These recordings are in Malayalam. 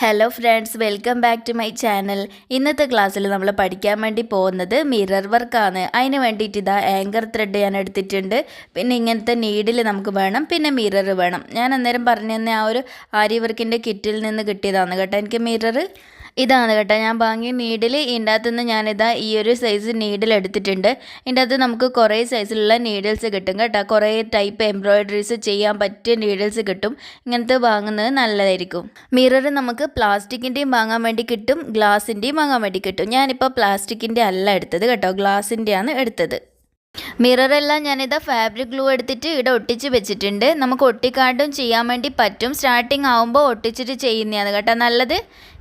Hello friends welcome back to my channel ഇന്നത്തെ ക്ലാസ്സിൽ നമ്മൾ പഠിക്കാൻ വേണ്ടി പോകുന്നത് മിറർ വർക്കാണ് അതിന് വേണ്ടിയിട്ട് ഇതാ ആങ്കർ ത്രെഡ് ഞാൻ എടുത്തിട്ടുണ്ട്. പിന്നെ ഇങ്ങനത്തെ നീഡിൽ നമുക്ക് വേണം. പിന്നെ മിറർ വേണം. ഞാൻ അന്നേരം പറഞ്ഞു തന്നെ ആ ഒരു ആരി വർക്കിന്റെ കിറ്റിൽ നിന്ന് കിട്ടിയതാണ് കേട്ടോ. എനിക്ക് മിറർ ഇതാണ് കേട്ടോ. ഞാൻ വാങ്ങിയ നീഡിൽ ഇതിന്റെ അകത്തുനിന്ന് ഞാനിതാ ഈ ഒരു സൈസ് നീഡിൽ എടുത്തിട്ടുണ്ട്. ഇതിന്റെ അകത്ത് നമുക്ക് കുറേ സൈസിലുള്ള നീഡിൽസ് കിട്ടും കേട്ടോ. കുറേ ടൈപ്പ് എംബ്രോയിഡറീസ് ചെയ്യാൻ പറ്റിയ നീഡിൽസ് കിട്ടും. ഇങ്ങനത്തെ വാങ്ങുന്നത് നല്ലതായിരിക്കും. മിറർ നമുക്ക് പ്ലാസ്റ്റിക്കിന്റെയും വാങ്ങാൻ വേണ്ടി കിട്ടും. ഗ്ലാസിന്റെയും വാങ്ങാൻ വേണ്ടി കിട്ടും. ഞാനിപ്പോൾ പ്ലാസ്റ്റിക്കിന്റെ അല്ല എടുത്തത് കേട്ടോ. ഗ്ലാസിന്റെയാണ് എടുത്തത്. മിററെല്ലാം ഞാനിതാ ഫാബ്രിക് ഗ്ലൂ എടുത്തിട്ട് ഇവിടെ ഒട്ടിച്ച് വെച്ചിട്ടുണ്ട്. നമുക്ക് ഒട്ടിക്കാണ്ടും ചെയ്യാൻ വേണ്ടി പറ്റും. സ്റ്റാർട്ടിങ് ആവുമ്പോൾ ഒട്ടിച്ചിട്ട് ചെയ്യുന്നതാണ് കേട്ടോ നല്ലത്.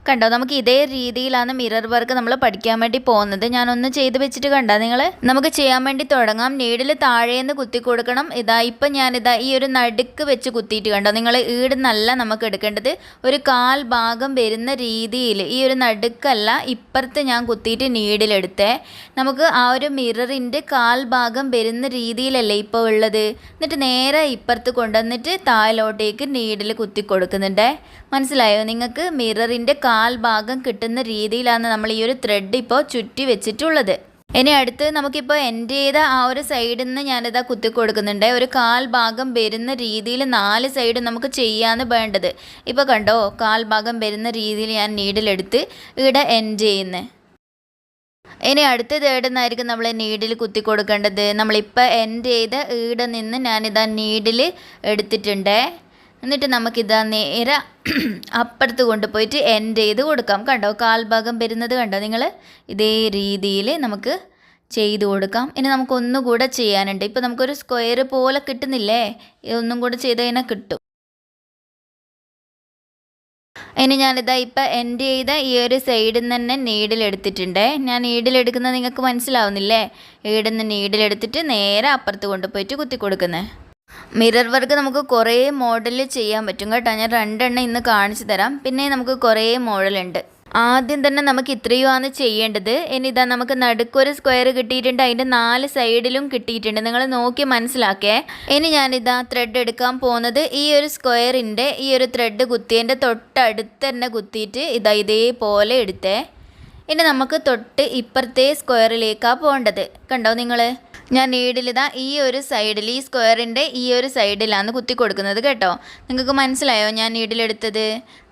കണ്ടോ? നമുക്ക് ഇതേ രീതിയിലാണ് മിറർ വർക്ക് നമ്മൾ പഠിക്കാൻ വേണ്ടി പോകുന്നത്. ഞാനൊന്ന് ചെയ്ത് വെച്ചിട്ട് കണ്ടോ നിങ്ങൾ നമുക്ക് ചെയ്യാൻ വേണ്ടി തുടങ്ങാം. നീഡിൽ താഴേന്ന് കുത്തി കൊടുക്കണം. ഇതാ ഇപ്പം ഞാനിതാ ഈ ഒരു നടുക്ക് വെച്ച് കുത്തിയിട്ട് കണ്ടോ? നിങ്ങൾ ഈടുന്നല്ല നമുക്ക് എടുക്കേണ്ടത്. ഒരു കാൽ ഭാഗം വരുന്ന രീതിയിൽ ഈ ഒരു നടുക്കല്ല ഇപ്പുറത്ത് ഞാൻ കുത്തിയിട്ട് നീഡിലെടുത്തേ നമുക്ക് ആ ഒരു മിററിന്റെ കാൽ ഭാഗം വരുന്ന രീതിയിലല്ലേ ഇപ്പോൾ ഉള്ളത്? എന്നിട്ട് നേരെ ഇപ്പുറത്ത് കൊണ്ടുവന്നിട്ട് താഴോട്ടേക്ക് നീഡിൽ കുത്തി കൊടുക്കുന്നുണ്ടേ. മനസ്സിലായോ? നിങ്ങൾക്ക് മിററിന്റെ കാൽ ഭാഗം കിട്ടുന്ന രീതിയിലാണ് നമ്മൾ ഈ ഒരു ത്രെഡ് ഇപ്പോൾ ചുറ്റി വെച്ചിട്ടുള്ളത്. ഇനി അടുത്ത് നമുക്കിപ്പോൾ എന്റെ ചെയ്ത ആ ഒരു സൈഡിൽ നിന്ന് ഞാനിതാ കുത്തി കൊടുക്കുന്നുണ്ട്. ഒരു കാൽ ഭാഗം വരുന്ന രീതിയിൽ നാല് സൈഡ് നമുക്ക് ചെയ്യാന്ന് വേണ്ടത്. ഇപ്പോൾ കണ്ടോ കാൽ ഭാഗം വരുന്ന രീതിയിൽ ഞാൻ നീഡിലെടുത്ത് ഇവിടെ എൻഡ് ചെയ്യുന്നത് ഇനി അടുത്ത തേടുന്നായിരിക്കും നമ്മൾ നീഡിൽ കുത്തി കൊടുക്കേണ്ടത്? നമ്മളിപ്പോൾ എൻഡ് ചെയ്ത ഈടെ നിന്ന് ഞാനിതാ നീഡിൽ എടുത്തിട്ടുണ്ടേ. എന്നിട്ട് നമുക്കിതാ നേരെ അപ്പുറത്ത് കൊണ്ടുപോയിട്ട് എൻഡ് ചെയ്ത് കൊടുക്കാം കണ്ടോ? കാൽഭാഗം വരുന്നത് കണ്ടോ നിങ്ങൾ ഇതേ രീതിയിൽ നമുക്ക് ചെയ്ത് കൊടുക്കാം. ഇനി നമുക്ക് ഒന്നുകൂടെ ചെയ്യാനുണ്ട്. ഇപ്പോൾ നമുക്കൊരു സ്ക്വയർ പോലെ കിട്ടുന്നില്ലേ? ഒന്നും കൂടെ ചെയ്ത് കഴിഞ്ഞാൽ കിട്ടും. ഇനി ഞാനിതാ ഇപ്പം എൻഡ് ചെയ്ത ഈ ഒരു സൈഡിൽ നിന്ന് തന്നെ നീഡിൽ എടുത്തിട്ടുണ്ട്. ഞാൻ നീഡിലെടുക്കുന്നത് നിങ്ങൾക്ക് മനസ്സിലാവുന്നില്ലേ? നീഡിൽ എടുത്തിട്ട് നേരെ അപ്പുറത്ത് കൊണ്ടുപോയിട്ട് കുത്തി കൊടുക്കുന്നത് മിറർ വർക്ക് നമുക്ക് കുറേ മോഡൽ ചെയ്യാൻ പറ്റും കേട്ടോ. ഞാൻ രണ്ടെണ്ണം ഇന്ന് കാണിച്ചു തരാം. പിന്നെ നമുക്ക് കുറേ മോഡലുണ്ട്. ആദ്യം തന്നെ നമുക്ക് ഇത്രയുമാണ് ചെയ്യേണ്ടത്. ഇനി ഇതാ നമുക്ക് നടുക്കൊരു സ്ക്വയർ കിട്ടിയിട്ടുണ്ട്. അതിന്റെ നാല് സൈഡിലും കിട്ടിയിട്ടുണ്ട്. നിങ്ങൾ നോക്കി മനസ്സിലാക്കേ. ഇനി ഞാനിതാ ത്രെഡ് എടുക്കാൻ പോകുന്നത് ഈ ഒരു സ്ക്വയറിന്റെ ഈ ഒരു ത്രെഡ് കുത്തിയതിന്റെ തൊട്ടടുത്ത് തന്നെ കുത്തിയിട്ട് ഇതാ ഇതേപോലെ എടുത്തേ. ഇനി നമുക്ക് തൊട്ട് ഇപ്പുറത്തെ സ്ക്വയറിലേക്കാണ് പോകേണ്ടത്. കണ്ടോ നിങ്ങൾ? ഞാൻ നീഡിലിതാ ഈ ഒരു സൈഡിൽ ഈ സ്ക്വയറിന്റെ ഈ ഒരു സൈഡിലാണ് കുത്തി കൊടുക്കുന്നത് കേട്ടോ. നിങ്ങൾക്ക് മനസ്സിലായോ ഞാൻ നീഡിലെടുത്തത്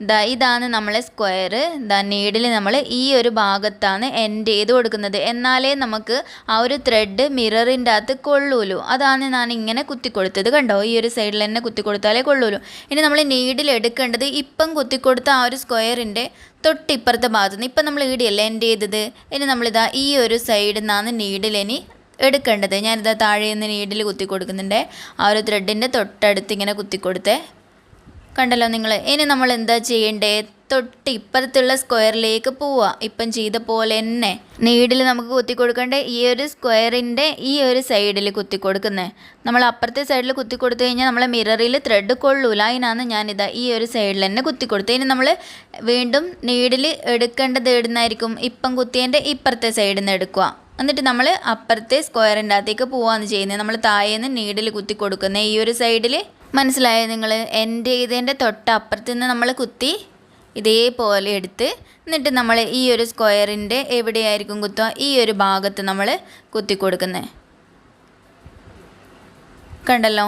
ദാ ഇതാണ് നമ്മളെ സ്ക്വയർ ദാ നീഡിൽ നമ്മൾ ഈ ഒരു ഭാഗത്താണ് എൻഡ് ചെയ്ത് കൊടുക്കുന്നത്. എന്നാലേ നമുക്ക് ആ ഒരു ത്രെഡ് മിററിന്റെ അകത്ത് കൊള്ളൂലൂ. അതാണ് ഞാൻ ഇങ്ങനെ കുത്തി കൊടുത്തത് കണ്ടോ? ഈ ഒരു സൈഡിൽ തന്നെ കുത്തി കൊടുത്താലേ കൊള്ളൂലൂ. ഇനി നമ്മൾ നീഡിൽ എടുക്കേണ്ടത് ഇപ്പം കുത്തി കൊടുത്ത ആ ഒരു സ്ക്വയറിന്റെ തൊട്ടിപ്പുറത്തെ ഭാഗത്ത് നിന്ന് ഇപ്പം നമ്മൾ ഈടിയല്ലേ എൻഡ് ചെയ്തത്? ഇനി നമ്മളിതാ ഈ ഒരു സൈഡിൽ നിന്നാണ് നീഡിൽ ഇനി എടുക്കേണ്ടത്. ഞാനിത് താഴെ നിന്ന് നീഡിൽ കുത്തി കൊടുക്കുന്നുണ്ട്. ആ ഒരു ത്രെഡിന്റെ തൊട്ടടുത്ത് ഇങ്ങനെ കുത്തി കൊടുത്തേ. കണ്ടല്ലോ നിങ്ങൾ ഇനി നമ്മൾ എന്താ ചെയ്യേണ്ടേ? തൊട്ട് ഇപ്പുറത്തുള്ള സ്ക്വയറിലേക്ക് പോവുക ഇപ്പം ചെയ്ത പോലെ തന്നെ. നീഡിൽ നമുക്ക് കുത്തി കൊടുക്കേണ്ട? ഈ ഒരു സ്ക്വയറിന്റെ ഈ ഒരു സൈഡിൽ കുത്തി കൊടുക്കുന്നത് നമ്മൾ അപ്പുറത്തെ സൈഡിൽ കുത്തി കൊടുത്തു കഴിഞ്ഞാൽ നമ്മളെ മിററിൽ ത്രെഡ് കൊള്ളൂല അതിനാണ് ഞാനിതാ ഈ ഒരു സൈഡിൽ തന്നെ കുത്തി കൊടുത്തത് ഇനി നമ്മൾ വീണ്ടും നീഡിൽ എടുക്കേണ്ടത് ഇടുന്നായിരിക്കും ഇപ്പം കുത്തിയതിന്റെ ഇപ്പുറത്തെ സൈഡിൽ നിന്ന് എടുക്കുക എന്നിട്ട് നമ്മൾ അപ്പുറത്തെ സ്ക്വയറിന്റെ അകത്തേക്ക് പോവാന്ന് ചെയ്യുന്നത്. നമ്മൾ താഴേന്ന് നീഡിൽ കുത്തി കൊടുക്കുന്നത്. ഈ ഒരു സൈഡിൽ മനസ്സിലായോ നിങ്ങൾ എന്റെ ചെയ്തതിന്റെ തൊട്ട് അപ്പുറത്ത് നിന്ന് നമ്മൾ കുത്തി ഇതേപോലെ എടുത്ത് എന്നിട്ട് നമ്മൾ ഈ ഒരു സ്ക്വയറിന്റെ എവിടെയായിരിക്കും കുത്തുക? ഈ ഒരു ഭാഗത്ത് നമ്മൾ കുത്തി കൊടുക്കുന്നത്. കണ്ടല്ലോ?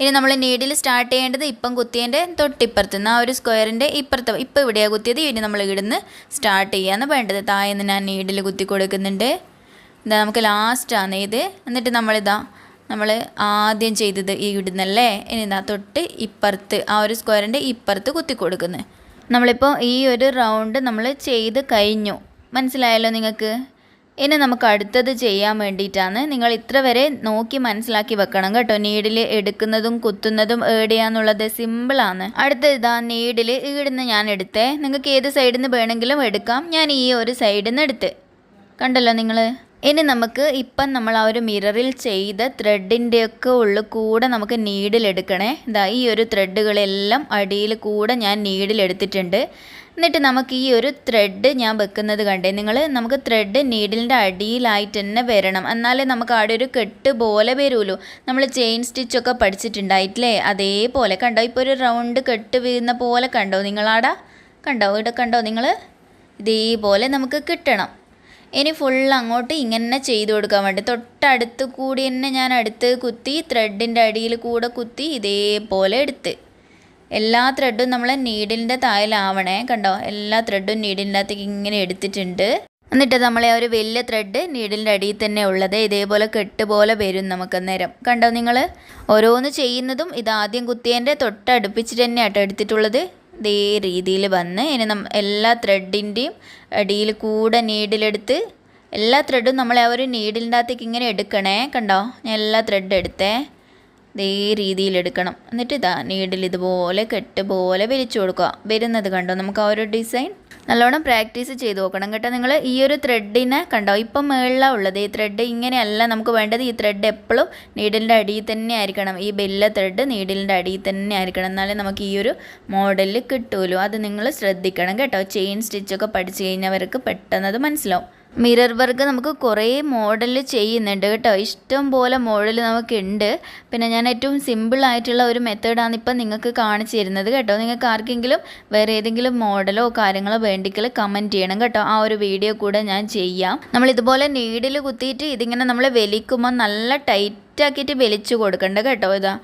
ഇനി നമ്മൾ നീഡിൽ സ്റ്റാർട്ട് ചെയ്യേണ്ടത് ഇപ്പം കുത്തിയതിന്റെ തൊട്ടിപ്പുറത്ത് നിന്ന് ആ ഒരു സ്ക്വയറിന്റെ ഇപ്പുറത്ത് ഇപ്പം ഇവിടെയാണ് കുത്തിയത്. ഇനി നമ്മൾ ഇവിടുന്ന് സ്റ്റാർട്ട് ചെയ്യാമെന്ന് വേണ്ടത്. താഴെ നിന്ന് ഞാൻ നീഡിൽ കുത്തി കൊടുക്കുന്നുണ്ട്. ഇതാ നമുക്ക് ലാസ്റ്റാണ്. ഇത് എന്നിട്ട് നമ്മളിതാ നമ്മൾ ആദ്യം ചെയ്തത് ഈ ഇടുന്നല്ലേ? ഇനി ഇതാ തൊട്ട് ഇപ്പുറത്ത് ആ ഒരു സ്ക്വയറിന്റെ ഇപ്പുറത്ത് കുത്തി കൊടുക്കുന്നത് നമ്മളിപ്പോൾ ഈ ഒരു റൗണ്ട് നമ്മൾ ചെയ്ത് കഴിഞ്ഞു. മനസ്സിലായല്ലോ നിങ്ങൾക്ക്? ഇനി നമുക്ക് അടുത്തത് ചെയ്യാൻ വേണ്ടിയിട്ടാണ്. നിങ്ങൾ ഇത്ര വരെ നോക്കി മനസ്സിലാക്കി വെക്കണം കേട്ടോ. നീഡിൽ എടുക്കുന്നതും കുത്തുന്നതും ഏടിയാന്നുള്ളത് സിമ്പിളാണ്. അടുത്ത ഇതാ നീഡിൽ ഈടുന്ന് ഞാൻ എടുത്തേ. നിങ്ങൾക്ക് ഏത് സൈഡിൽ നിന്ന് വേണമെങ്കിലും എടുക്കാം. ഞാൻ ഈ ഒരു സൈഡിൽ നിന്ന് എടുത്ത്. കണ്ടല്ലോ നിങ്ങൾ ഇനി നമുക്ക് ഇപ്പം നമ്മൾ ആ ഒരു മിററിൽ ചെയ്ത ത്രെഡിന്റെയൊക്കെ ഉള്ളിൽ കൂടെ നമുക്ക് നീഡിലെടുക്കണേ ഇതാ ഈ ഒരു ത്രെഡുകളെല്ലാം അടിയിൽ കൂടെ ഞാൻ നീഡിലെടുത്തിട്ടുണ്ട് എന്നിട്ട് നമുക്ക് ഈ ഒരു ത്രെഡ് ഞാൻ വെക്കുന്നത് കണ്ടേ. നിങ്ങൾ നമുക്ക് ത്രെഡ് നീഡിലിന്റെ അടിയിലായിട്ട് തന്നെ വരണം. എന്നാലേ നമുക്ക് അവിടെ ഒരു കെട്ട് പോലെ വരുമല്ലോ നമ്മൾ ചെയിൻ സ്റ്റിച്ചൊക്കെ പഠിച്ചിട്ടുണ്ടായിട്ടില്ലേ? അതേപോലെ. കണ്ടോ? ഇപ്പോൾ ഒരു റൗണ്ട് കെട്ട് വീഴുന്ന പോലെ കണ്ടോ? നിങ്ങളാടാ? കണ്ടോ? ഇവിടെ കണ്ടോ? നിങ്ങൾ? ഇതേപോലെ നമുക്ക് കിട്ടണം. ഇനി ഫുൾ അങ്ങോട്ട് ഇങ്ങനെ ചെയ്ത് കൊടുക്കാൻ വേണ്ടി. തൊട്ടടുത്ത് കൂടി തന്നെ ഞാൻ അടുത്ത് കുത്തി ത്രെഡിന്റെ അടിയിൽ കൂടെ കുത്തി ഇതേപോലെ എടുത്ത്. എല്ലാ ത്രെഡും നമ്മൾ നീഡിലിന്റെ തായിലാവണേ കണ്ടോ? എല്ലാ ത്രെഡും നീഡിലിന്റെ അകത്തേക്ക് ഇങ്ങനെ എടുത്തിട്ടുണ്ട്. എന്നിട്ട് നമ്മളെ ആ ഒരു വലിയ ത്രെഡ് നീഡിലിന്റെ അടിയിൽ തന്നെ ഉള്ളത് ഇതേപോലെ കെട്ട് പോലെ വരും നമുക്ക് അന്നേരം. കണ്ടോ നിങ്ങൾ? ഓരോന്ന് ചെയ്യുന്നതും ഇതാദ്യം കുത്തിയതിന്റെ തൊട്ടടുപ്പിച്ചിട്ട് തന്നെയാട്ടോ എടുത്തിട്ടുള്ളത്. ഇതേ രീതിയിൽ വന്ന് ഇനി നമ്മ എല്ലാ ത്രെഡിന്റെയും അടിയിൽ കൂടെ നീഡിലെടുത്ത് എല്ലാ ത്രെഡും നമ്മൾ ആ ഒരു നീഡിലിന്റെ അകത്തേക്ക് ഇങ്ങനെ എടുക്കണേ. കണ്ടോ? ഞാൻ എല്ലാ ത്രെഡ് എടുത്തേ. ഇതേ രീതിയിൽ എടുക്കണം. എന്നിട്ട് ഇതാ നീഡിൽ ഇതുപോലെ കെട്ട് പോലെ വലിച്ചു കൊടുക്കുക. വരുന്നത് കണ്ടോ? നമുക്ക് ആ ഒരു ഡിസൈൻ നല്ലോണം പ്രാക്ടീസ് ചെയ്ത് നോക്കണം കേട്ടോ. നിങ്ങൾ ഈ ഒരു ത്രെഡിനെ കണ്ടോ? ഇപ്പം മേളിലാണ് ഉള്ളത്. ഈ ത്രെഡ് ഇങ്ങനെയല്ല നമുക്ക് വേണ്ടത്. ഈ ത്രെഡ് എപ്പോഴും നീഡിലിന്റെ അടിയിൽ തന്നെ ആയിരിക്കണം. ഈ ബെല്ല ത്രെഡ് നീഡിലിന്റെ അടിയിൽ തന്നെ ആയിരിക്കണം. എന്നാലേ നമുക്ക് ഈ ഒരു മോഡലിൽ കിട്ടുമല്ലോ അത് നിങ്ങൾ ശ്രദ്ധിക്കണം കേട്ടോ. ചെയിൻ സ്റ്റിച്ചൊക്കെ പഠിച്ചു കഴിഞ്ഞവർക്ക് പെട്ടെന്ന് അത് മനസ്സിലാവും. മിറർ വർക്ക് നമുക്ക് കുറേ മോഡൽ ചെയ്യുന്നുണ്ട് കേട്ടോ. ഇഷ്ടം പോലെ മോഡൽ നമുക്കുണ്ട്. പിന്നെ ഞാൻ ഏറ്റവും സിമ്പിൾ ആയിട്ടുള്ള ഒരു മെത്തേഡാണ് ഇപ്പം നിങ്ങൾക്ക് കാണിച്ചു തരുന്നത് കേട്ടോ. നിങ്ങൾക്ക് ആർക്കെങ്കിലും വേറെ ഏതെങ്കിലും മോഡലോ കാര്യങ്ങളോ വേണ്ടിക്കൽ കമന്റ് ചെയ്യണം കേട്ടോ. ആ ഒരു വീഡിയോ കൂടെ ഞാൻ ചെയ്യാം. നമ്മൾ ഇതുപോലെ നീഡിൽ കുത്തിയിട്ട് ഇതിങ്ങനെ നമ്മൾ വലിക്കുമ്പോൾ നല്ല ടൈറ്റ് ആക്കിയിട്ട് വലിച്ചു കൊടുക്കണ്ട കേട്ടോ ഇതാ.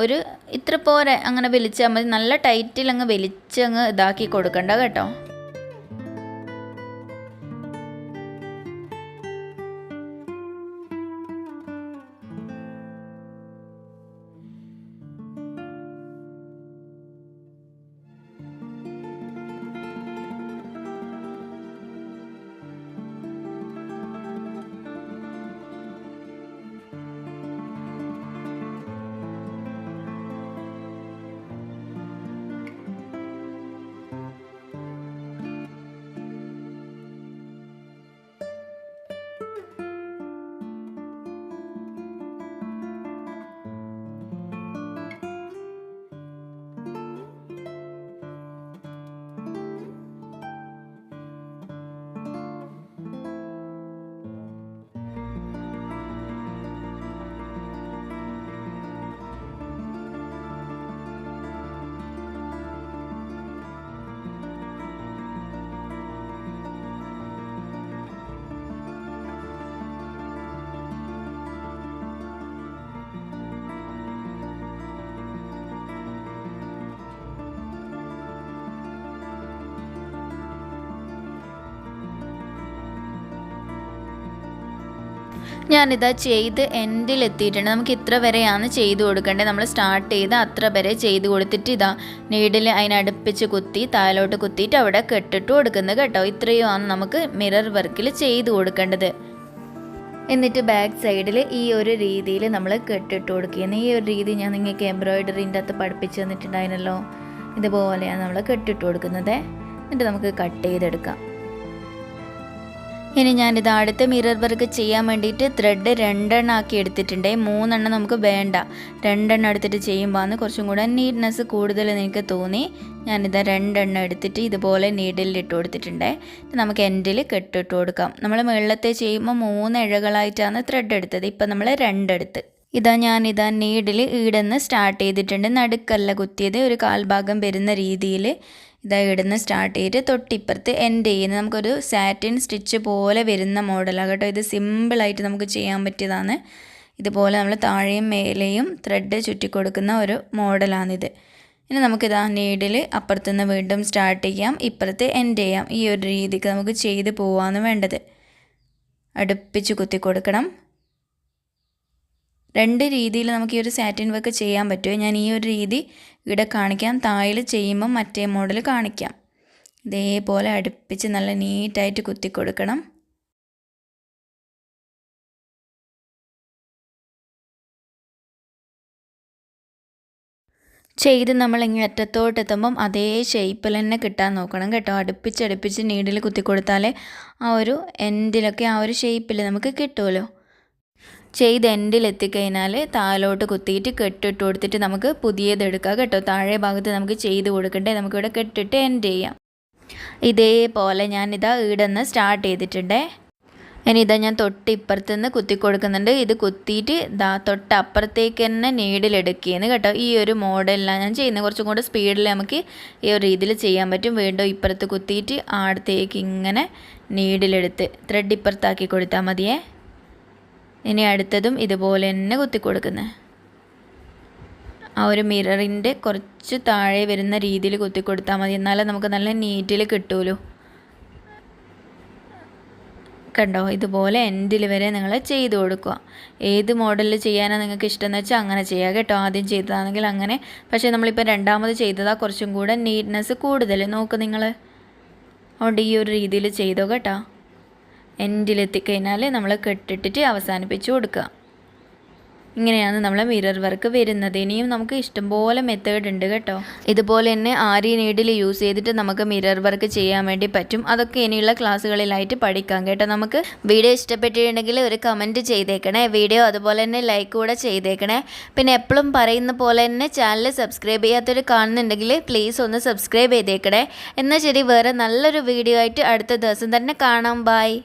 ഒരു ഇത്ര പോരെ അങ്ങനെ വലിച്ചാൽ മതി. നല്ല ടൈറ്റിൽ അങ്ങ് വലിച്ചങ്ങ് ഇതാക്കി കൊടുക്കണ്ട കേട്ടോ. ഞാനിതാ ചെയ്ത് എൻഡിൽ എത്തിയിട്ടുണ്ട് നമുക്ക് ഇത്ര വരെയാണ് ചെയ്ത് കൊടുക്കേണ്ടത്. നമ്മൾ സ്റ്റാർട്ട് ചെയ്ത് അത്ര വരെ ചെയ്ത് കൊടുത്തിട്ട് ഇതാ നീഡിൽ അതിനടുപ്പിച്ച് കുത്തി താലോട്ട് കുത്തിയിട്ട് അവിടെ കെട്ടിട്ട് കൊടുക്കുന്നത് കേട്ടോ. ഇത്രയുമാണ് നമുക്ക് മിറർ വർക്കിൽ ചെയ്ത് കൊടുക്കേണ്ടത്. എന്നിട്ട് ബാക്ക് സൈഡിൽ ഈ ഒരു രീതിയിൽ നമ്മൾ കെട്ടിട്ട് കൊടുക്കുകയാണ്. ഈ ഒരു രീതി ഞാൻ നിങ്ങൾക്ക് എംബ്രോയിഡറിന്റെ അകത്ത് പഠിപ്പിച്ച് തന്നിട്ടുണ്ടായിരുന്നല്ലോ. ഇതുപോലെയാണ് നമ്മൾ കെട്ടിട്ട് കൊടുക്കുന്നത്. എന്നിട്ട് നമുക്ക് കട്ട് ചെയ്തെടുക്കാം. ഇനി ഞാനിത് അടുത്ത മിറർ വർക്ക് ചെയ്യാൻ വേണ്ടിയിട്ട് ത്രെഡ് രണ്ടെണ്ണം ആക്കി എടുത്തിട്ടുണ്ട് മൂന്നെണ്ണം നമുക്ക് വേണ്ട. രണ്ടെണ്ണം എടുത്തിട്ട് ചെയ്യുമ്പോൾ കുറച്ചും കൂടെ നീറ്റ്നെസ് കൂടുതൽ എനിക്ക് തോന്നി. ഞാനിത് രണ്ടെണ്ണം എടുത്തിട്ട് ഇതുപോലെ നീഡിൽ ഇട്ട് കൊടുത്തിട്ടുണ്ട്. നമുക്ക് എൻഡിൽ കെട്ടിട്ട് കൊടുക്കാം. നമ്മൾ വെള്ളത്തെ ചെയ്യുമ്പോൾ മൂന്ന് ഇഴകളായിട്ടാണ് ത്രെഡ് എടുത്തത്. ഇപ്പം നമ്മൾ രണ്ടെടുത്ത് ഇതാ ഞാനിതാ നീഡിൽ ഈടെന്ന് സ്റ്റാർട്ട് ചെയ്തിട്ടുണ്ട്. നടുക്കല്ല കുത്തിയത്. ഒരു കാൽഭാഗം വരുന്ന രീതിയിൽ ഇതാ ഇടുന്ന സ്റ്റാർട്ട് ചെയ്തിട്ട് തൊട്ടിപ്പുറത്ത് എൻഡ് ചെയ്യുന്നത് നമുക്കൊരു സാറ്റിൻ സ്റ്റിച്ച് പോലെ വരുന്ന മോഡലാണ് കേട്ടോ. ഇത് സിമ്പിളായിട്ട് നമുക്ക് ചെയ്യാൻ പറ്റിയതാണ്. ഇതുപോലെ നമ്മൾ താഴെയും മേലെയും ത്രെഡ് ചുറ്റി കൊടുക്കുന്ന ഒരു മോഡലാണിത് ഇനി നമുക്കിതാ നീഡിൽ അപ്പുറത്തുനിന്ന് വീണ്ടും സ്റ്റാർട്ട് ചെയ്യാം. ഇപ്പുറത്ത് എൻഡ് ചെയ്യാം. ഈ ഒരു രീതിക്ക് നമുക്ക് ചെയ്ത് പോവാന്ന് വേണ്ടത്. അടുപ്പിച്ച് കുത്തി കൊടുക്കണം. രണ്ട് രീതിയിൽ നമുക്ക് ഈ ഒരു സാറ്റിൻ വർക്ക് ചെയ്യാൻ പറ്റുമോ ഞാൻ ഈ ഒരു രീതി ഇവിടെ കാണിക്കാം. തായിൽ ചെയ്യുമ്പോൾ മറ്റേ മോഡൽ കാണിക്കാം. ഇതേപോലെ അടുപ്പിച്ച് നല്ല നീറ്റായിട്ട് കുത്തി കൊടുക്കണം. ചെയ്ത് നമ്മൾ ഇങ്ങനെ അറ്റത്തോട്ട് എത്തുമ്പം അതേ ഷേപ്പിൽ തന്നെ കിട്ടാൻ നോക്കണം കേട്ടോ. അടുപ്പിച്ചടുപ്പിച്ച് നീഡിൽ കുത്തി കൊടുത്താലേ ആ ഒരു എൻഡിലൊക്കെ ആ ഒരു ഷേപ്പിൽ നമുക്ക് കിട്ടുമല്ലോ ചെയ്ത് എൻഡിൽ എത്തിക്കഴിഞ്ഞാൽ താഴോട്ട് കുത്തിയിട്ട് കെട്ടിട്ട് കൊടുത്തിട്ട് നമുക്ക് പുതിയത് എടുക്കാം കേട്ടോ. താഴെ ഭാഗത്ത് നമുക്ക് ചെയ്ത് കൊടുക്കണ്ടേ? നമുക്കിവിടെ കെട്ടിട്ട് എൻഡ് ചെയ്യാം. ഇതേപോലെ ഞാനിതാ ഈടന്ന് സ്റ്റാർട്ട് ചെയ്തിട്ടുണ്ടേ. ഇനി ഇതാ ഞാൻ തൊട്ട് ഇപ്പുറത്ത് നിന്ന് കുത്തി കൊടുക്കുന്നുണ്ട്. ഇത് കുത്തിയിട്ട് ദാ തൊട്ട് അപ്പുറത്തേക്ക് തന്നെ നീഡിലെടുക്കുകയെന്ന് കേട്ടോ. ഈ ഒരു മോഡലിലാണ് ഞാൻ ചെയ്യുന്നത് കുറച്ചും കൂടെ സ്പീഡിൽ നമുക്ക് ഈ ഒരു രീതിയിൽ ചെയ്യാൻ പറ്റും. വീണ്ടും ഇപ്പുറത്ത് കുത്തിയിട്ട് ആടത്തേക്ക് ഇങ്ങനെ നീഡിലെടുത്ത് ത്രെഡ് ഇപ്പുറത്താക്കി കൊടുത്താൽ മതിയേ. ഇനി അടുത്തതും ഇതുപോലെ തന്നെ കുത്തി കൊടുക്കുന്നത് ആ ഒരു മിററിന്റെ കുറച്ച് താഴെ വരുന്ന രീതിയിൽ കുത്തി കൊടുത്താൽ മതി. എന്നാലേ നമുക്ക് നല്ല നീറ്റിൽ കിട്ടുമല്ലോ കണ്ടോ? ഇതുപോലെ എൻഡിൽ വരെ നിങ്ങൾ ചെയ്ത് കൊടുക്കുക. ഏത് മോഡലിൽ ചെയ്യാനാണ് നിങ്ങൾക്ക് ഇഷ്ടമെന്ന് വെച്ചാൽ അങ്ങനെ ചെയ്യുക കേട്ടോ. ആദ്യം ചെയ്തതാണെങ്കിൽ അങ്ങനെ. പക്ഷേ നമ്മളിപ്പോൾ രണ്ടാമത് ചെയ്തതാണ് കുറച്ചും കൂടെ നീറ്റ്നെസ് കൂടുതൽ. നോക്ക് നിങ്ങൾ. അതുകൊണ്ട് ഈ ഒരു രീതിയിൽ ചെയ്തോ കേട്ടോ. എൻഡിലെത്തിക്കഴിഞ്ഞാൽ നമ്മൾ കെട്ടിട്ടിട്ട് അവസാനിപ്പിച്ച് കൊടുക്കുക. ഇങ്ങനെയാണ് നമ്മളെ മിറർ വർക്ക് വരുന്നത്. ഇനിയും നമുക്ക് ഇഷ്ടംപോലെ മെത്തേഡ് ഉണ്ട് കേട്ടോ. ഇതുപോലെ തന്നെ ആരി നീഡിൽ യൂസ് ചെയ്തിട്ട് നമുക്ക് മിറർ വർക്ക് ചെയ്യാൻ വേണ്ടി പറ്റും. അതൊക്കെ ഇനിയുള്ള ക്ലാസ്സുകളിലായിട്ട് പഠിക്കാം കേട്ടോ. നമുക്ക് വീഡിയോ ഇഷ്ടപ്പെട്ടിട്ടുണ്ടെങ്കിൽ ഒരു കമന്റ് ചെയ്തേക്കണേ. വീഡിയോ അതുപോലെ തന്നെ ലൈക്ക് കൂടെ ചെയ്തേക്കണേ. പിന്നെ എപ്പോഴും പറയുന്ന പോലെ തന്നെ ചാനൽ സബ്സ്ക്രൈബ് ചെയ്യാത്തവർ കാണുന്നുണ്ടെങ്കിൽ പ്ലീസ് ഒന്ന് സബ്സ്ക്രൈബ് ചെയ്തേക്കണേ. എന്നാൽ ശരി വേറെ നല്ലൊരു വീഡിയോ ആയിട്ട് അടുത്ത ദിവസം തന്നെ കാണാം. ബൈ